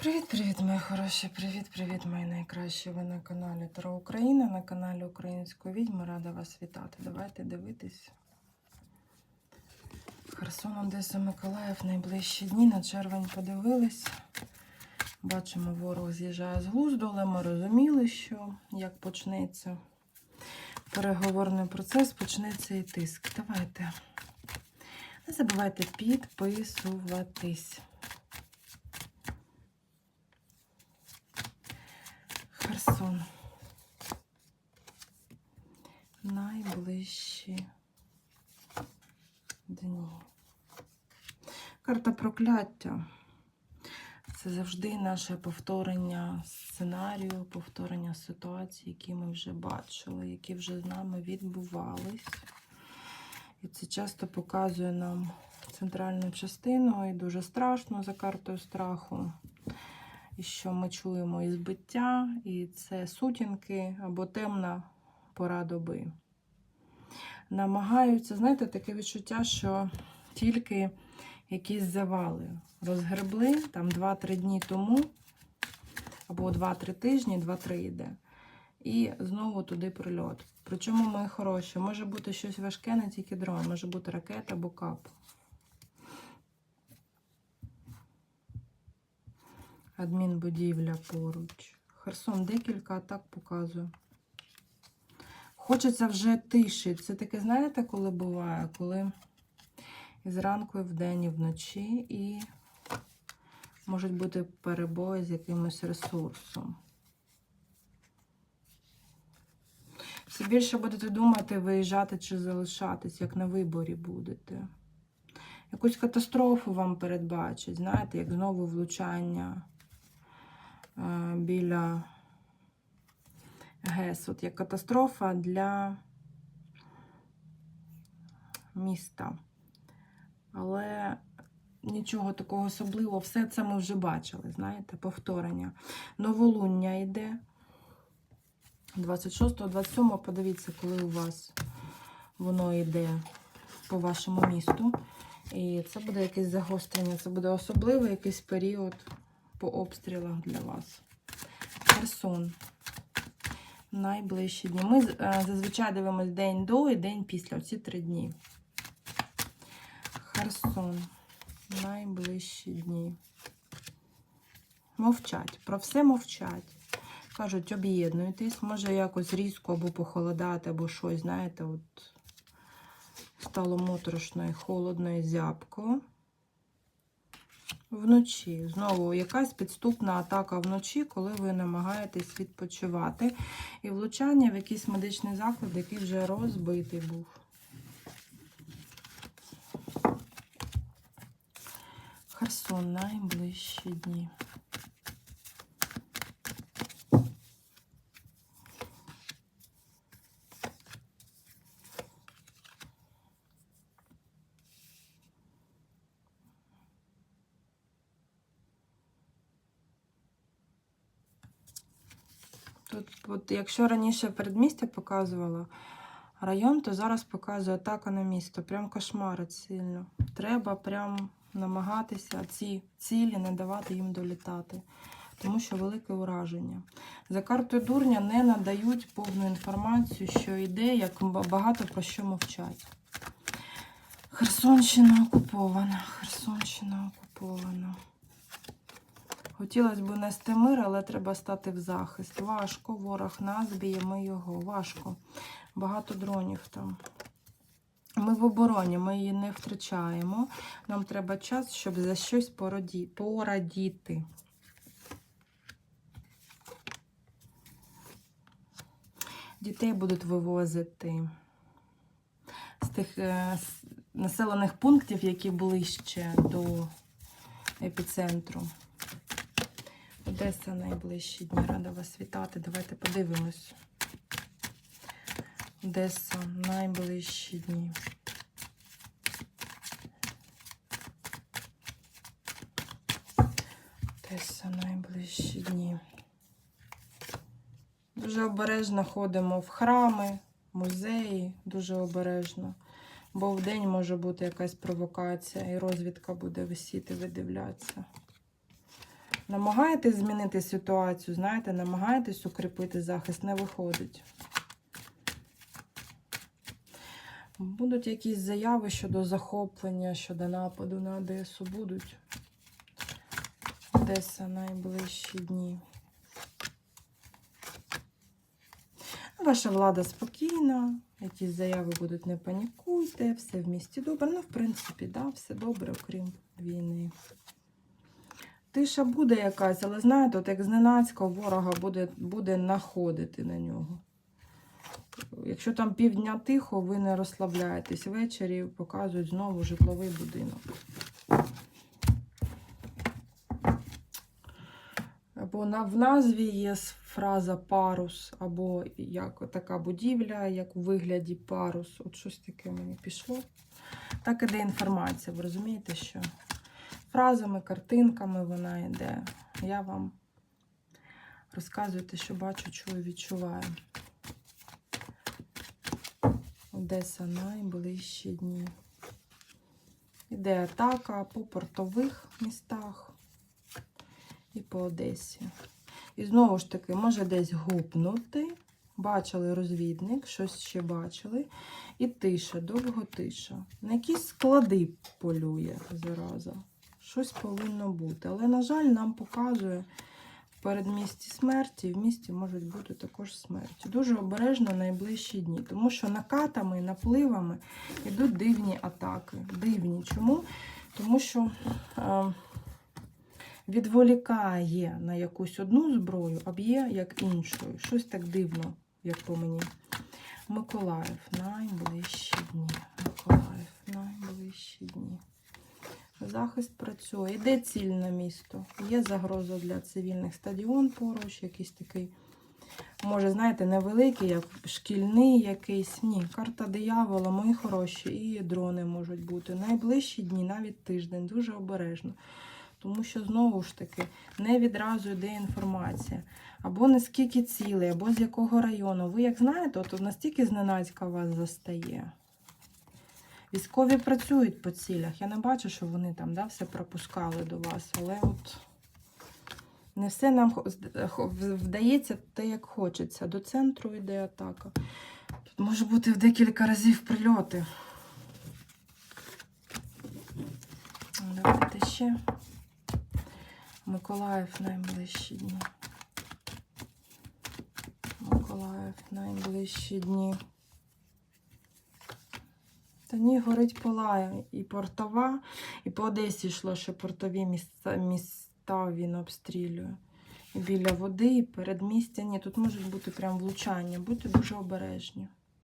Привіт-привіт, мої хороші! Привіт-привіт, мої найкращі. Ви на каналі Таро Україна, на каналі Української відьми. Рада вас вітати. Давайте дивитись. Херсон, Одеса, Миколаїв найближчі дні. На червень подивились. Бачимо, ворог з'їжджає з глузду, але ми розуміли, що як почнеться переговорний процес, почнеться і тиск. Давайте. Не забувайте підписуватись. Херсон. Найближчі дні. Карта прокляття. Це завжди наше повторення сценарію, повторення ситуацій, які ми вже бачили, які вже з нами відбувались. І це часто показує нам центральну частину і дуже страшно за картою страху. І що ми чуємо і збиття, і це сутінки або темна пора доби. Намагаються, знаєте, таке відчуття, що тільки якісь завали розгребли там 2-3 дні тому, або 2-3 тижні, 2-3 йде. І знову туди прильот. Причому ми хороші. Може бути щось важке, не тільки дрон, може бути ракета або кап. Адмінбудівля поруч. Херсон декілька атак показує. Хочеться вже тиші. Це таке, знаєте, коли буває? Коли і зранку, і вдень, і вночі, і можуть бути перебої з якимось ресурсом. Все більше будете думати, виїжджати чи залишатись, як на виборі будете. Якусь катастрофу вам передбачать, знаєте, як знову влучання біля ГЕС. От як катастрофа для міста. Але нічого такого особливого, все це ми вже бачили, знаєте, повторення. Новолуння йде. 26-го, 27-го, подивіться, коли у вас воно йде по вашому місту. І це буде якесь загострення, це буде особливий якийсь період по обстрілах для вас. Херсон. Найближчі дні. Ми е, зазвичай дивимося день до і день після. Оці три дні. Херсон. Найближчі дні. Мовчать. Про все мовчать. Кажуть, об'єднуйтесь, може якось різко або похолодати, або щось, знаєте, от стало моторошно і холодно і зябко. Вночі. Знову якась підступна атака вночі, коли ви намагаєтесь відпочивати. І влучання в якийсь медичний заклад, який вже розбитий був. Херсон найближчі дні. Тут, от, якщо раніше передмістя показувала район, то зараз показує атака на місто. Прям кошмарить сильно. Треба прям намагатися ці цілі не давати їм долітати, тому що велике ураження. За картою дурня не надають повну інформацію, що йде, як багато про що мовчать. Херсонщина окупована. Херсонщина окупована. Хотілося б нести мир, але треба стати в захист. Важко, ворог нас б'є, ми його. Важко. Багато дронів там. Ми в обороні, ми її не втрачаємо. Нам треба час, щоб за щось породі... порадіти. Дітей будуть вивозити з тих е, населених пунктів, які ближче до епіцентру. Одеса найближчі дні. Рада вас вітати. Давайте подивимось. Одеса найближчі дні. Одеса найближчі дні. Дуже обережно ходимо в храми, музеї, дуже обережно. Бо в день може бути якась провокація, і розвідка буде висіти, видивлятися. Намагаєтесь змінити ситуацію, знаєте, намагаєтесь укріпити захист, не виходить. Будуть якісь заяви щодо захоплення, щодо нападу на Одесу. Будуть. Одеса найближчі дні. Ваша влада спокійна, якісь заяви будуть, не панікуйте, все в місті добре. Ну, в принципі, да, все добре, окрім війни. Тиша буде якась, але знаєте, от як зненацька ворога буде, буде находити на нього. Якщо там півдня тихо, ви не розслабляєтесь. Ввечері показують знову житловий будинок. Або на, в назві є фраза парус, або як така будівля, як у вигляді парус. От щось таке мені пішло. Так іде інформація. Ви розумієте, що фразами, картинками вона йде. Я вам розказую те, що бачу, чую, відчуваю. Одеса найближчі дні. Іде атака по портових містах і по Одесі. І знову ж таки, може десь гупнути. Бачили розвідник, щось ще бачили. І тиша, довго тиша. На якісь склади полює зараза. Щось повинно бути. Але, на жаль, нам показує в передмісті смерті, в місті можуть бути також смерті. Дуже обережно найближчі дні, тому що накатами напливами йдуть дивні атаки. Дивні. Чому? Тому що. Е, відволікає на якусь одну зброю, а б'є як іншою. Щось так дивно, як по мені. Миколаїв, найближчі дні. Миколаїв, найближчі дні. Захист працює. Йде ціль на місто. Є загроза для цивільних стадіон поруч, якийсь такий. Може, знаєте, невеликий, як шкільний якийсь. Ні, карта диявола, мої хороші, і дрони можуть бути. Найближчі дні, навіть тиждень, дуже обережно. Тому що знову ж таки не відразу йде інформація. Або наскільки цілий, або з якого району. Ви як знаєте, от настільки зненацька вас застає. Військові працюють по цілях. Я не бачу, що вони там да, все пропускали до вас, але от не все нам вдається те, як хочеться. До центру йде атака. Тут може бути в декілька разів прильоти. Давайте ще. Миколаїв найближчі дні. Миколаїв найближчі дні. Та ні, горить палає. І портова, і по Одесі йшло, що портові міста, міста він обстрілює. І біля води, і передмістя. Ні, тут можуть бути прям влучання. Будьте дуже обережні.